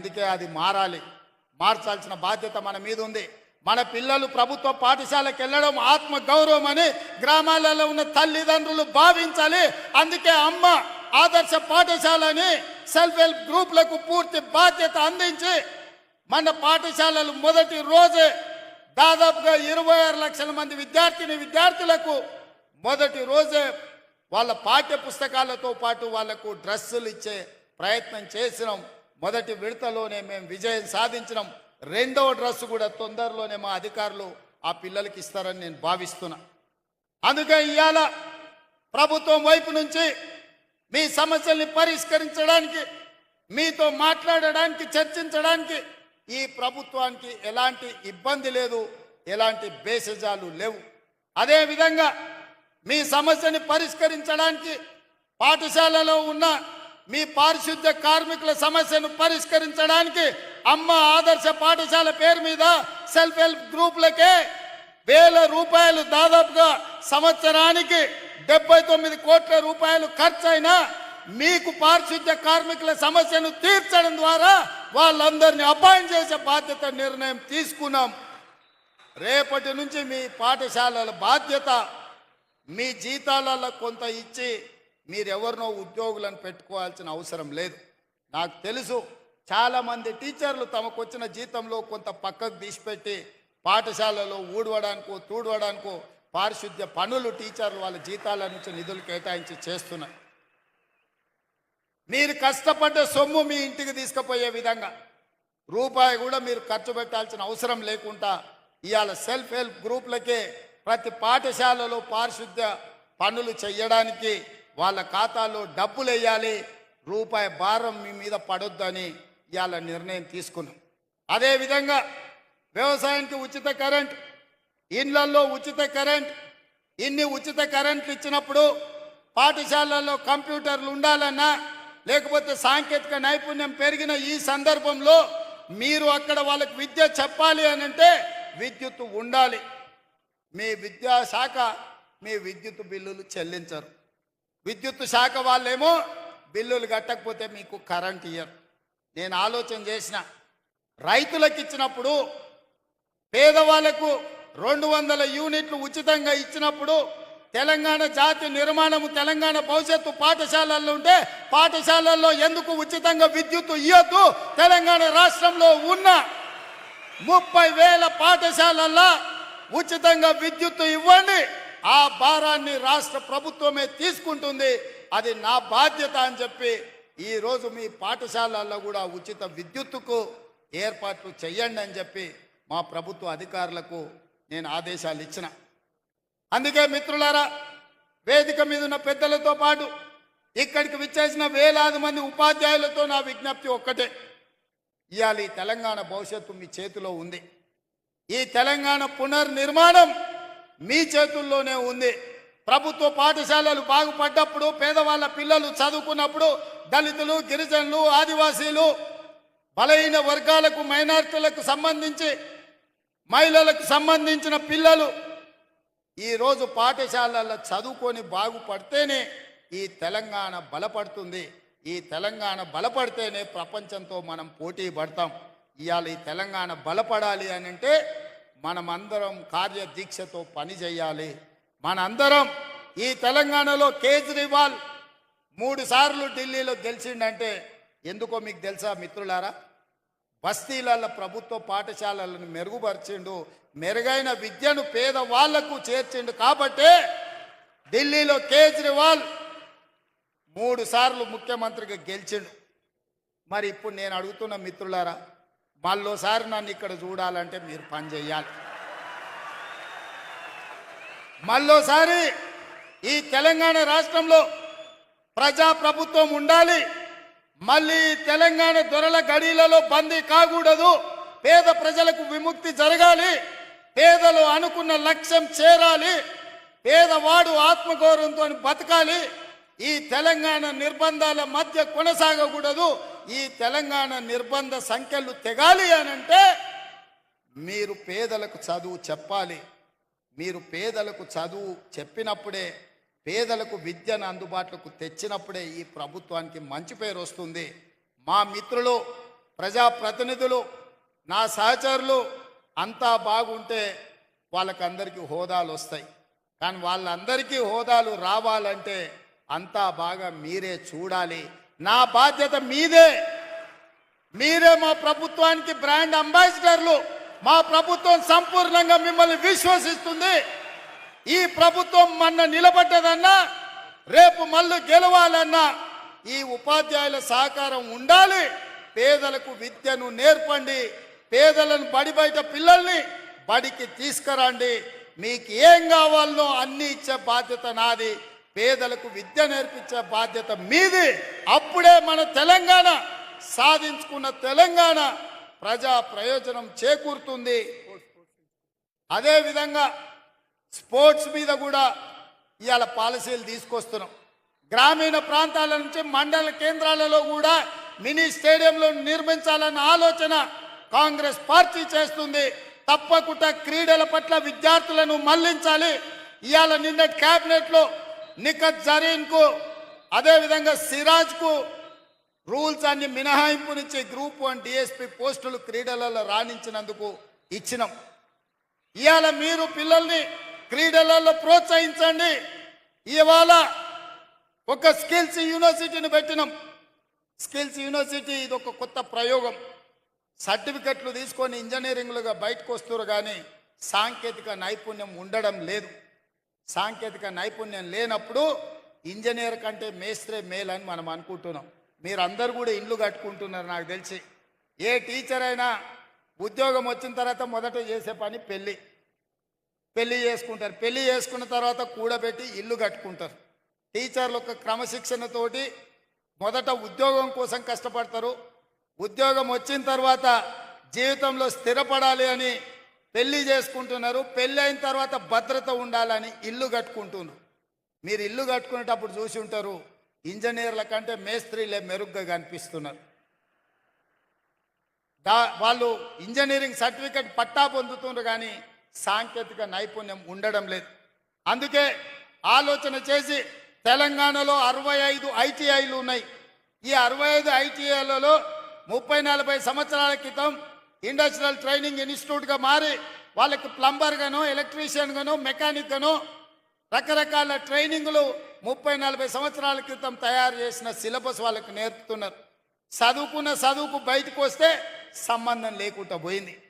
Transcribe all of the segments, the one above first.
అందుకే అది మారాలి. మార్చాల్సిన బాధ్యత మన మీద ఉంది. మన పిల్లలు ప్రభుత్వ పాఠశాలకు వెళ్ళడం ఆత్మ గౌరవం అని గ్రామాలలో ఉన్న తల్లిదండ్రులు భావించాలి. అందుకే అమ్మ ఆదర్శ పాఠశాలని సెల్ఫ్ హెల్ప్ గ్రూప్లకు పూర్తి బాధ్యత అందించి మన పాఠశాలలు మొదటి రోజే దాదాపుగా ఇరవై ఆరు లక్షల మంది విద్యార్థిని విద్యార్థులకు మొదటి రోజే వాళ్ళ పాఠ్య పుస్తకాలతో పాటు వాళ్ళకు డ్రెస్సులు ఇచ్చే ప్రయత్నం చేసినాం. మొదటి విడతలోనే మేము విజయం సాధించినాం. రెండవ డ్రెస్ కూడా తొందరలోనే మా అధికారులు ఆ పిల్లలకి ఇస్తారని నేను భావిస్తున్నా. అందుకే ఇవాళ ప్రభుత్వం వైపు నుంచి మీ సమస్యల్ని పరిష్కరించడానికి మీతో మాట్లాడడానికి చర్చించడానికి ఈ ప్రభుత్వానికి ఎలాంటి ఇబ్బంది లేదు ఎలాంటి బేసజాలు లేవు. అదేవిధంగా మీ సమస్యని పరిష్కరించడానికి పాఠశాలలో ఉన్న మీ పారిశుద్ధ్య కార్మికుల సమస్యను పరిష్కరించడానికి అమ్మ ఆదర్శ పాఠశాల పేరు మీద సెల్ఫ్ హెల్ప్ గ్రూపులకే వేల రూపాయలు దాదాపుగా సంవత్సరానికి డెబ్బై తొమ్మిది కోట్ల రూపాయలు ఖర్చైనా మీకు పారిశుద్ధ్య కార్మికుల సమస్యను తీర్చడం ద్వారా వాళ్ళందరినీ అపాయింట్ చేసే బాధ్యత నిర్ణయం తీసుకున్నాం. రేపటి నుంచి మీ పాఠశాలల బాధ్యత మీ జీతాలలో కొంత ఇచ్చి మీరెవరినో ఉద్యోగులను పెట్టుకోవాల్సిన అవసరం లేదు. నాకు తెలుసు చాలామంది టీచర్లు తమకు వచ్చిన జీతంలో కొంత పక్కకు తీసిపెట్టి పాఠశాలలో ఊడవడానికో తూడవడానికో పారిశుద్ధ్య పనులు టీచర్లు వాళ్ళ జీతాల నుంచి నిధులు కేటాయించి చేస్తున్నారు. మీరు కష్టపడ్డ సొమ్ము మీ ఇంటికి తీసుకుపోయే విధంగా రూపాయి కూడా మీరు ఖర్చు పెట్టాల్సిన అవసరం లేకుండా ఇవాళ సెల్ఫ్ హెల్ప్ గ్రూప్లకే ప్రతి పాఠశాలలో పారిశుద్ధ్య పనులు చేయడానికి వాళ్ళ ఖాతాలో డబ్బులు వేయాలి రూపాయి భారం మీ మీద పడొద్దని ఇవాళ నిర్ణయం తీసుకున్నాం. అదేవిధంగా వ్యవసాయానికి ఉచిత కరెంట్ ఇండ్లల్లో ఉచిత కరెంట్ ఇన్ని ఉచిత కరెంట్లు ఇచ్చినప్పుడు పాఠశాలల్లో కంప్యూటర్లు ఉండాలన్నా లేకపోతే సాంకేతిక నైపుణ్యం పెరిగిన ఈ సందర్భంలో మీరు అక్కడ వాళ్ళకి విద్య చెప్పాలి అని అంటే విద్యుత్ ఉండాలి. మీ విద్యాశాఖ మీ విద్యుత్ బిల్లులు చెల్లించరు. విద్యుత్ శాఖ వాళ్ళేమో బిల్లులు కట్టకపోతే మీకు కరెంట్ ఇయ్యరు. నేను ఆలోచన చేసిన రైతులకు ఇచ్చినప్పుడు పేదవాళ్ళకు రెండు వందల యూనిట్లు ఉచితంగా ఇచ్చినప్పుడు తెలంగాణ జాతి నిర్మాణము తెలంగాణ భవిష్యత్తు పాఠశాలల్లో ఉంటే పాఠశాలల్లో ఎందుకు ఉచితంగా విద్యుత్ ఇవ్వద్దు తెలంగాణ రాష్ట్రంలో ఉన్న ముప్పై వేల పాఠశాలల్లో ఉచితంగా విద్యుత్ ఇవ్వండి. ఆ భారాన్ని రాష్ట్ర ప్రభుత్వమే తీసుకుంటుంది. అది నా బాధ్యత అని చెప్పి ఈరోజు మీ పాఠశాలల్లో కూడా ఉచిత విద్యుత్తుకు ఏర్పాట్లు చేయండి అని చెప్పి మా ప్రభుత్వ అధికారులకు నేను ఆదేశాలు ఇచ్చిన. అందుకే మిత్రులారా వేదిక మీద ఉన్న పెద్దలతో పాటు ఇక్కడికి విచ్చేసిన వేలాది మంది ఉపాధ్యాయులతో నా విజ్ఞప్తి ఒక్కటే. ఇవాళ ఈ తెలంగాణ భవిష్యత్తు మీ చేతిలో ఉంది. ఈ తెలంగాణ పునర్నిర్మాణం మీ చేతుల్లోనే ఉంది. ప్రభుత్వ పాఠశాలలు బాగుపడ్డప్పుడు పేదవాళ్ళ పిల్లలు చదువుకున్నప్పుడు దళితులు గిరిజనులు ఆదివాసీలు బలహీన వర్గాలకు మైనారిటీలకు సంబంధించి మహిళలకు సంబంధించిన పిల్లలు ఈరోజు పాఠశాలల్లో చదువుకొని బాగుపడితేనే ఈ తెలంగాణ బలపడుతుంది. ఈ తెలంగాణ బలపడితేనే ప్రపంచంతో మనం పోటీ పడతాం. ఇవాళ ఈ తెలంగాణ బలపడాలి అని అంటే మనమందరం కార్యదీక్షతో పని చేయాలి. మనందరం ఈ తెలంగాణలో కేజ్రీవాల్ మూడు సార్లు ఢిల్లీలో గెలిచిండంటే ఎందుకో మీకు తెలుసా మిత్రులారా? బస్తీలలో ప్రభుత్వ పాఠశాలలను మెరుగుపరిచిండు మెరుగైన విద్యను పేదవాళ్ళకు చేర్చిండు కాబట్టే ఢిల్లీలో కేజ్రీవాల్ మూడు సార్లు ముఖ్యమంత్రిగా గెలిచిండు. మరి ఇప్పుడు నేను అడుగుతున్న మిత్రులారా మళ్ళోసారి నన్ను ఇక్కడ చూడాలంటే మీరు పని చేయాలి. మళ్ళోసారి ఈ తెలంగాణ రాష్ట్రంలో ప్రజా ప్రభుత్వం ఉండాలి. మళ్ళీ తెలంగాణ దొరల గడిలలో బందీ కాకూడదు. పేద ప్రజలకు విముక్తి జరగాలి. పేదలు అనుకున్న లక్ష్యం చేరాలి. పేదవాడు ఆత్మగౌరవంతో బతకాలి. ఈ తెలంగాణ నిర్బంధాల మధ్య కొనసాగకూడదు. ఈ తెలంగాణ నిర్బంధ సంఖ్యలు తెగాలి అనంటే మీరు పేదలకు చదువు చెప్పాలి. మీరు పేదలకు చదువు చెప్పినప్పుడే పేదలకు విద్యను అందుబాటులోకి తెచ్చినప్పుడే ఈ ప్రభుత్వానికి మంచి పేరు వస్తుంది. మా మిత్రులు ప్రజాప్రతినిధులు నా సహచరులు అంతా బాగుంటే వాళ్ళకందరికీ హోదాలు వస్తాయి. కానీ వాళ్ళందరికీ హోదాలు రావాలంటే అంతా బాగా మీరే చూడాలి. నా బాధ్యత మీదే. మీరే మా ప్రభుత్వానికి బ్రాండ్ అంబాసిడర్లు. మా ప్రభుత్వం సంపూర్ణంగా మిమ్మల్ని విశ్వసిస్తుంది. ఈ ప్రభుత్వం మొన్న నిలబడ్డదన్నా రేపు మళ్ళీ గెలవాలన్నా ఈ ఉపాధ్యాయుల సహకారం ఉండాలి. పేదలకు విద్యను నేర్పండి. పేదలను బడి బయట పిల్లల్ని బడికి తీసుకురండి. మీకు ఏం కావాలనో అన్ని ఇచ్చే బాధ్యత నాది. పేదలకు విద్య నేర్పించే బాధ్యత మీది. అప్పుడే మన తెలంగాణ సాధించుకున్న తెలంగాణ ప్రజా ప్రయోజనం చేకూరుతుంది. అదేవిధంగా స్పోర్ట్స్ మీద కూడా ఇవాళ పాలసీలు తీసుకొస్తున్నాం. గ్రామీణ ప్రాంతాల నుంచి మండల కేంద్రాలలో కూడా మినీ స్టేడియంలు నిర్మించాలన్న ఆలోచన కాంగ్రెస్ పార్టీ చేస్తుంది. తప్పకుండా క్రీడల పట్ల విద్యార్థులను మళ్ళించాలి. ఇవాళ నిన్న క్యాబినెట్లో నిఖత్ జరీన్కు అదేవిధంగా సిరాజ్కు రూల్స్ అన్ని మినహాయింపునిచ్చే గ్రూప్ వన్ డిఎస్పి పోస్టులు క్రీడలలో రాణించినందుకు ఇచ్చినాం. ఇవాళ మీరు పిల్లల్ని క్రీడలలో ప్రోత్సహించండి. ఇవాళ ఒక స్కిల్స్ యూనివర్సిటీని పెట్టినాం. స్కిల్స్ యూనివర్సిటీ ఇది ఒక కొత్త ప్రయోగం. సర్టిఫికెట్లు తీసుకొని ఇంజనీరింగ్లుగా బయటకు వస్తున్నారు కానీ సాంకేతిక నైపుణ్యం ఉండడం లేదు. సాంకేతిక నైపుణ్యం లేనప్పుడు ఇంజనీర్ కంటే మేస్త్రే అని మనం అనుకుంటున్నాం. మీరు అందరు కూడా ఇండ్లు కట్టుకుంటున్నారు నాకు తెలిసి. ఏ టీచర్ అయినా ఉద్యోగం వచ్చిన తర్వాత మొదట చేసే పని పెళ్ళి. పెళ్ళి చేసుకుంటారు. పెళ్ళి చేసుకున్న తర్వాత కూడబెట్టి ఇల్లు కట్టుకుంటారు. టీచర్లు ఒక క్రమశిక్షణతోటి మొదట ఉద్యోగం కోసం కష్టపడతారు. ఉద్యోగం వచ్చిన తర్వాత జీవితంలో స్థిరపడాలి అని పెళ్ళి చేసుకుంటున్నారు పెళ్ళి అయిన తర్వాత భద్రత ఉండాలని ఇల్లు కట్టుకుంటున్నారు. మీరు ఇల్లు కట్టుకునేటప్పుడు చూసి ఉంటారు ఇంజనీర్ల కంటే మేస్త్రీలే మెరుగ్గా కనిపిస్తున్నారు. దా వాళ్ళు ఇంజనీరింగ్ సర్టిఫికెట్ పట్టా పొందుతున్నారు కానీ సాంకేతిక నైపుణ్యం ఉండడం లేదు. అందుకే ఆలోచన చేసి తెలంగాణలో అరవై ఐదు ఐటీఐలు ఉన్నాయి. ఈ అరవై ఐదు ఐటీఐలలో ముప్పై నలభై సంవత్సరాల క్రితం ఇండస్ట్రియల్ ట్రైనింగ్ ఇన్స్టిట్యూట్గా మారి వాళ్ళకి ప్లంబర్ గాను ఎలక్ట్రీషియన్ రకరకాల ట్రైనింగ్లు ముప్పై నలభై సంవత్సరాల క్రితం తయారు చేసిన సిలబస్ వాళ్ళకి నేర్పుతున్నారు. చదువుకున్న చదువుకు బయటకు వస్తే సంబంధం లేకుండా పోయింది.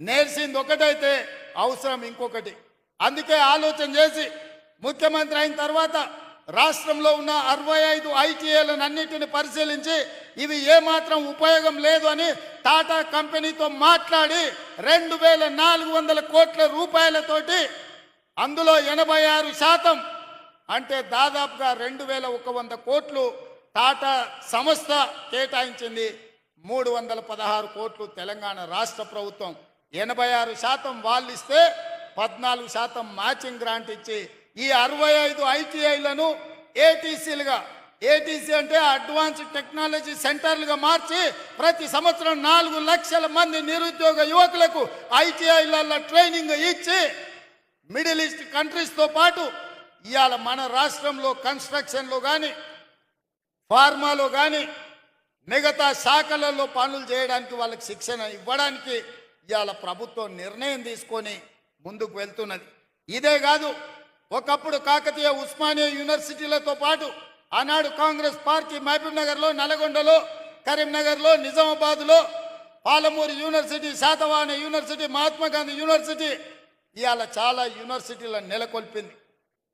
నేర్చింది ఒకటైతే అవసరం ఇంకొకటి. అందుకే ఆలోచన చేసి ముఖ్యమంత్రి అయిన తర్వాత రాష్ట్రంలో ఉన్న అరవై ఐదు ఐటీఏలను అన్నిటిని పరిశీలించి ఇవి ఏమాత్రం ఉపయోగం లేదు అని టాటా కంపెనీతో మాట్లాడి రెండు వేల నాలుగు వందల కోట్ల రూపాయలతోటి అందులో ఎనభై ఆరు శాతం అంటే దాదాపుగా రెండు వేల ఒక వంద కోట్లు టాటా సంస్థ కేటాయించింది. మూడు వందల పదహారు కోట్లు తెలంగాణ రాష్ట్ర ప్రభుత్వం. ఎనభై ఆరు శాతం వాళ్ళు ఇస్తే పద్నాలుగు శాతం మ్యాచింగ్ గ్రాంట్ ఇచ్చి ఈ అరవై ఐదు ఐటీఐలను ఏటీసీలుగా ఏటీసీ అంటే అడ్వాన్స్ టెక్నాలజీ సెంటర్లుగా మార్చి ప్రతి సంవత్సరం నాలుగు లక్షల మంది నిరుద్యోగ యువకులకు ఐటీఐలలో ట్రైనింగ్ ఇచ్చి మిడిల్ ఈస్ట్ కంట్రీస్తో పాటు ఇవాళ మన రాష్ట్రంలో కన్స్ట్రక్షన్లో కానీ ఫార్మాలో కానీ మిగతా శాఖలలో పనులు చేయడానికి వాళ్ళకి శిక్షణ ఇవ్వడానికి ఇవాళ ప్రభుత్వం నిర్ణయం తీసుకొని ముందుకు వెళ్తున్నది. ఇదే కాదు ఒకప్పుడు కాకతీయ ఉస్మానియా యూనివర్సిటీలతో పాటు ఆనాడు కాంగ్రెస్ పార్టీ మహబూబ్ నగర్లో నల్గొండలో కరీంనగర్లో నిజామాబాద్లో Palamuru university Satavahana university Mahatma Gandhi university ఇవాళ చాలా యూనివర్సిటీలను నెలకొల్పింది.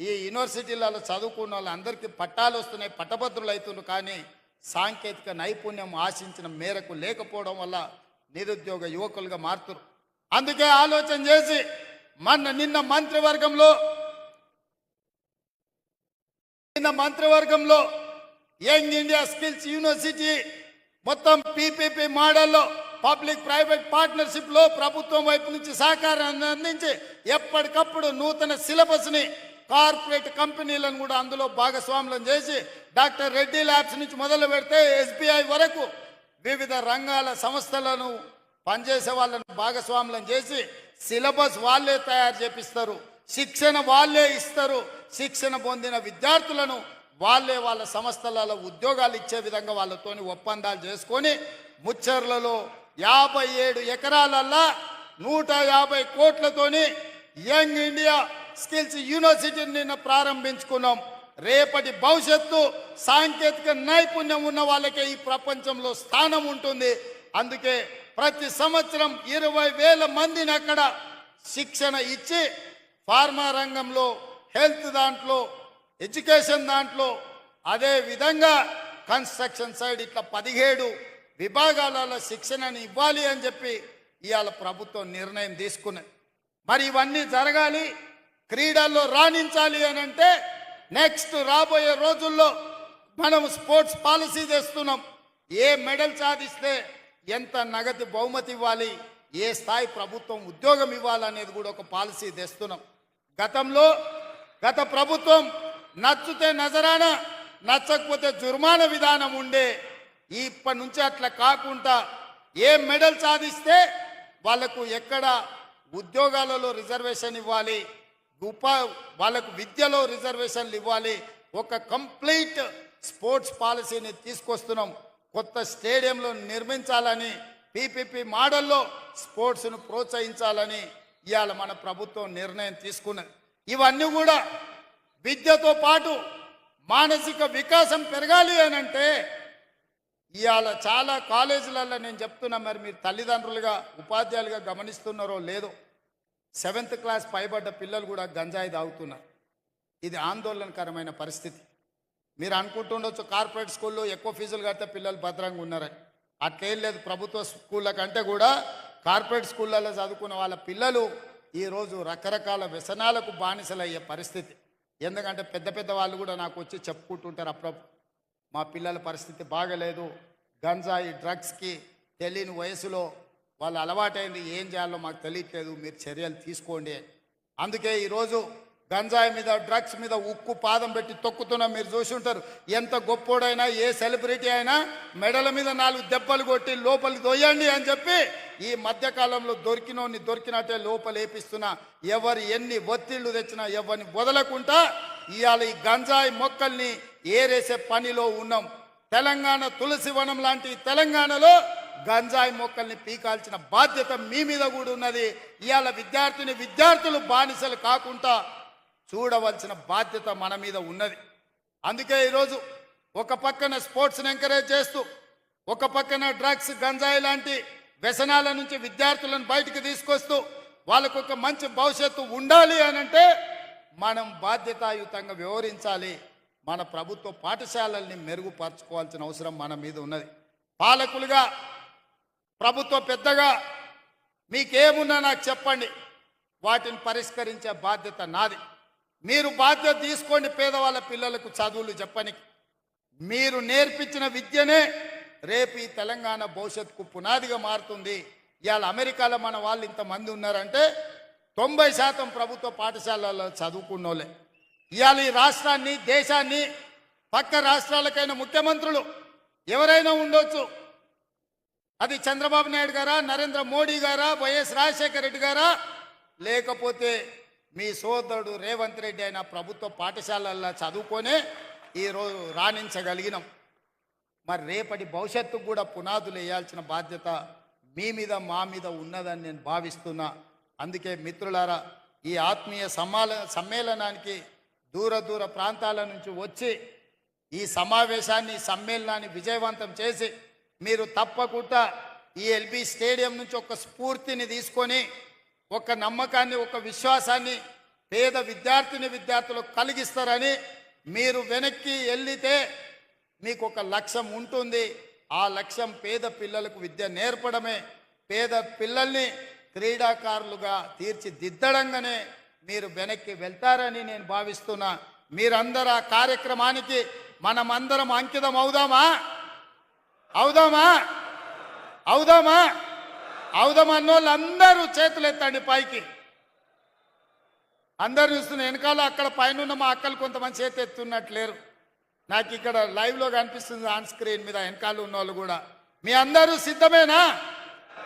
ఈ యూనివర్సిటీలలో చదువుకున్న వాళ్ళందరికీ పట్టాలు వస్తున్నాయి పట్టభద్రులు అవుతున్నారు. కానీ సాంకేతిక నైపుణ్యం ఆశించిన మేరకు లేకపోవడం వల్ల నిరుద్యోగ యువకులుగా మారుతురు అందుకే ఆలోచన చేసి మన నిన్న మంత్రివర్గంలో నిన్న మంత్రివర్గంలో యంగ్ ఇండియా స్కిల్స్ యూనివర్సిటీ మొత్తం పీపీపీ మోడల్లో పబ్లిక్ ప్రైవేట్ పార్ట్నర్షిప్లో ప్రభుత్వం వైపు నుంచి సహకారాన్ని అందించి ఎప్పటికప్పుడు నూతన సిలబస్ని కార్పొరేట్ కంపెనీలను కూడా అందులో భాగస్వాములను చేసి డాక్టర్ రెడ్డి ల్యాబ్స్ నుంచి మొదలు పెడితే ఎస్బీఐ వరకు వివిధ రంగాల సంస్థలను పనిచేసే వాళ్ళను భాగస్వాములను చేసి సిలబస్ వాళ్ళే తయారు చేపిస్తారు. శిక్షణ వాళ్ళే ఇస్తారు. శిక్షణ పొందిన విద్యార్థులను వాళ్ళే వాళ్ళ సంస్థలలో ఉద్యోగాలు ఇచ్చే విధంగా వాళ్ళతోని ఒప్పందాలు చేసుకొని ముచ్చర్లలో యాభై ఏడు ఎకరాలల్లా నూట యాభై కోట్లతోని యంగ్ ఇండియా స్కిల్స్ యూనివర్సిటీని నిన్న ప్రారంభించుకున్నాం. రేపటి భవిష్యత్తు సాంకేతిక నైపుణ్యం ఉన్న వాళ్ళకే ఈ ప్రపంచంలో స్థానం ఉంటుంది. అందుకే ప్రతి సంవత్సరం ఇరవై వేల మందిని అక్కడ శిక్షణ ఇచ్చి ఫార్మా రంగంలో హెల్త్ దాంట్లో ఎడ్యుకేషన్ దాంట్లో అదే విధంగా కన్స్ట్రక్షన్ సైడ్ ఇట్లా పదిహేడు విభాగాలలో శిక్షణని ఇవ్వాలి అని చెప్పి ఇవాళ ప్రభుత్వం నిర్ణయం తీసుకున్నది. మరి ఇవన్నీ జరగాలి క్రీడల్లో రాణించాలి అని అంటే నెక్స్ట్ రాబోయే రోజుల్లో మనం స్పోర్ట్స్ పాలసీ తెస్తున్నాం. ఏ మెడల్ సాధిస్తే ఎంత నగదు బహుమతి ఇవ్వాలి ఏ స్థాయి ప్రభుత్వం ఉద్యోగం ఇవ్వాలనేది కూడా ఒక పాలసీ తెస్తున్నాం. గతంలో గత ప్రభుత్వం నచ్చితే నజరాన నచ్చకపోతే జుర్మానా విధానం ఉండే ఇప్పటి నుంచి అట్లా కాకుండా ఏ మెడల్ సాధిస్తే వాళ్ళకు ఎక్కడ ఉద్యోగాలలో రిజర్వేషన్ ఇవ్వాలి ఉపా వాళ్ళకు విద్యలో రిజర్వేషన్లు ఇవ్వాలి ఒక కంప్లీట్ స్పోర్ట్స్ పాలసీని తీసుకొస్తున్నాం. కొత్త స్టేడియంలో నిర్మించాలని పీపీపీ మోడల్లో స్పోర్ట్స్ను ప్రోత్సహించాలని ఇవాళ మన ప్రభుత్వం నిర్ణయం తీసుకున్నది. ఇవన్నీ కూడా విద్యతో పాటు మానసిక వికాసం పెరగాలి అని అంటే ఇవాళ చాలా కాలేజీలలో నేను చెప్తున్నా మరి మీరు తల్లిదండ్రులుగా ఉపాధ్యాయులుగా గమనిస్తున్నారో లేదో సెవెంత్ క్లాస్ పైబడ్డ పిల్లలు కూడా గంజాయి తాగుతున్నారు. ఇది ఆందోళనకరమైన పరిస్థితి. మీరు అనుకుంటుండొచ్చు కార్పొరేట్ స్కూల్లో ఎక్కువ ఫీజులు కడితే పిల్లలు భద్రంగా ఉన్నారని. అట్లేం లేదు ప్రభుత్వ స్కూళ్ళ కంటే కూడా కార్పొరేట్ స్కూళ్ళలో చదువుకున్న వాళ్ళ పిల్లలు ఈరోజు రకరకాల వ్యసనాలకు బానిసలయ్యే పరిస్థితి. ఎందుకంటే పెద్ద పెద్ద వాళ్ళు కూడా నాకు వచ్చి చెప్పుకుంటుంటారు అప్పుడప్పుడు మా పిల్లల పరిస్థితి బాగలేదు. గంజాయి డ్రగ్స్కి తెలియని వయసులో వాళ్ళు అలవాటైంది ఏం చేయాలో మాకు తెలియట్లేదు మీరు చర్యలు తీసుకోండి. అందుకే ఈరోజు గంజాయి మీద డ్రగ్స్ మీద ఉక్కు పాదం పెట్టి తొక్కుతున్నా మీరు చూసి ఉంటారు. ఎంత గొప్పోడైనా ఏ సెలబ్రిటీ అయినా మెడల మీద నాలుగు దెబ్బలు కొట్టి లోపలికి దొయ్యండి అని చెప్పి ఈ మధ్యకాలంలో దొరికినోని దొరికినట్టే లోపలేపిస్తున్నా ఎవరు ఎన్ని ఒత్తిళ్ళు తెచ్చినా ఎవరిని వదలకుండా ఇవాళ ఈ గంజాయి మొక్కల్ని ఏరేసే పనిలో ఉన్నాం. తెలంగాణ తులసి వనం లాంటి తెలంగాణలో గంజాయి మొక్కల్ని పీకాల్సిన బాధ్యత మీ మీద కూడా ఉన్నది. ఇవాళ విద్యార్థిని విద్యార్థులు బానిసలు కాకుండా చూడవలసిన బాధ్యత మన మీద ఉన్నది. అందుకే ఈరోజు ఒక పక్కన స్పోర్ట్స్ని ఎంకరేజ్ చేస్తూ ఒక పక్కన డ్రగ్స్ గంజాయి లాంటి వ్యసనాల నుంచి విద్యార్థులను బయటికి తీసుకొస్తూ వాళ్ళకు ఒక మంచి భవిష్యత్తు ఉండాలి అని అంటే మనం బాధ్యతాయుతంగా వ్యవహరించాలి. మన ప్రభుత్వ పాఠశాలల్ని మెరుగుపరచుకోవాల్సిన అవసరం మన మీద ఉన్నది. పాలకులుగా ప్రభుత్వ పెద్దగా మీకేమున్నా నాకు చెప్పండి. వాటిని పరిష్కరించే బాధ్యత నాది. మీరు బాధ్యత తీసుకోండి పేదవాళ్ళ పిల్లలకు చదువులు చెప్పని మీరు నేర్పించిన విద్యనే రేపు ఈ తెలంగాణ భవిష్యత్తుకు పునాదిగా మారుతుంది. ఇవాళ అమెరికాలో మన వాళ్ళు ఇంతమంది ఉన్నారంటే తొంభై శాతం ప్రభుత్వ పాఠశాలల్లో చదువుకున్నోళ్ళే. ఇవాళ ఈ రాష్ట్రాన్ని దేశాన్ని పక్క రాష్ట్రాలకైన ముఖ్యమంత్రులు ఎవరైనా ఉండొచ్చు. అది చంద్రబాబు నాయుడు గారా నరేంద్ర మోడీ గారా వైఎస్ రాజశేఖర రెడ్డి గారా లేకపోతే మీ సోదరుడు రేవంత్ రెడ్డి అయిన ప్రభుత్వ పాఠశాలల్లో చదువుకొనే ఈరోజు రాణించగలిగినాం. మరి రేపటి భవిష్యత్తుకు కూడా పునాదులు వేయాల్సిన బాధ్యత మీ మీద మా మీద ఉన్నదని నేను భావిస్తున్నా. అందుకే మిత్రులారా ఈ ఆత్మీయ సమాల సమ్మేళనానికి దూర దూర ప్రాంతాల నుంచి వచ్చి ఈ సమావేశాన్ని సమ్మేళనాన్ని విజయవంతం చేసి మీరు తప్పకుండా ఈ ఎల్బీ స్టేడియం నుంచి ఒక స్ఫూర్తిని తీసుకొని ఒక నమ్మకాన్ని ఒక విశ్వాసాన్ని పేద విద్యార్థిని విద్యార్థులకు కలిగిస్తారని మీరు వెనక్కి వెళ్ళితే మీకు ఒక లక్ష్యం ఉంటుంది. ఆ లక్ష్యం పేద పిల్లలకు విద్య నేర్పడమే. పేద పిల్లల్ని క్రీడాకారులుగా తీర్చిదిద్దడంగానే మీరు వెనక్కి వెళ్తారని నేను భావిస్తున్నా. మీరందరూ ఆ కార్యక్రమానికి మనమందరం అంకితం అవుదామా అవుదామా? అవుదామా? అవుదామన్న అందరూ చేతులు ఎత్తండి పైకి. అందరు చూస్తున్న వెనకాల అక్కడ పైన ఉన్న మా అక్కలు కొంతమంది చేతి ఎత్తున్నట్టు లేరు నాకు ఇక్కడ లైవ్లో కనిపిస్తుంది ఆన్ స్క్రీన్ మీద వెనకాల ఉన్న వాళ్ళు కూడా. మీ అందరూ సిద్ధమేనా?